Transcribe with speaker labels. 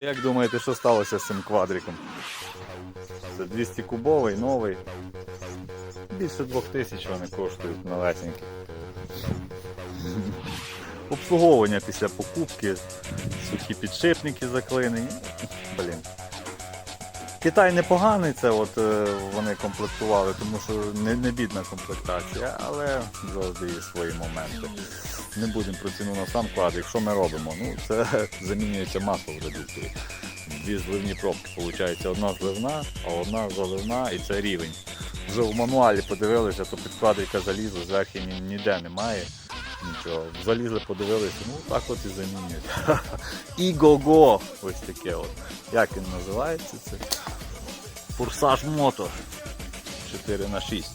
Speaker 1: Як думаєте, що сталося з цим квадриком? Це 200 кубовий, новий. Більше 2000 вони коштують новесенькі. Обслуговування після покупки, сухі підшипники заклинені. Блін. Китай непоганий, це от е, вони комплектували, тому що не, не бідна комплектація, але завжди є свої моменти. Не будемо про ціну на сам квадрик. Що ми робимо? Ну, це замінюється масло в редукторі. Дві зливні пробки. Виходить, одна зливна, а одна заливна і це рівень. Вже в мануалі подивилися, то під квадрика залізли, зверху ні- ніде немає. Нічого. Залізли, подивилися, ну так от і замінюють. Іго-го! Ось таке от. Як він називається це? Форсаж Мотор 4 на 6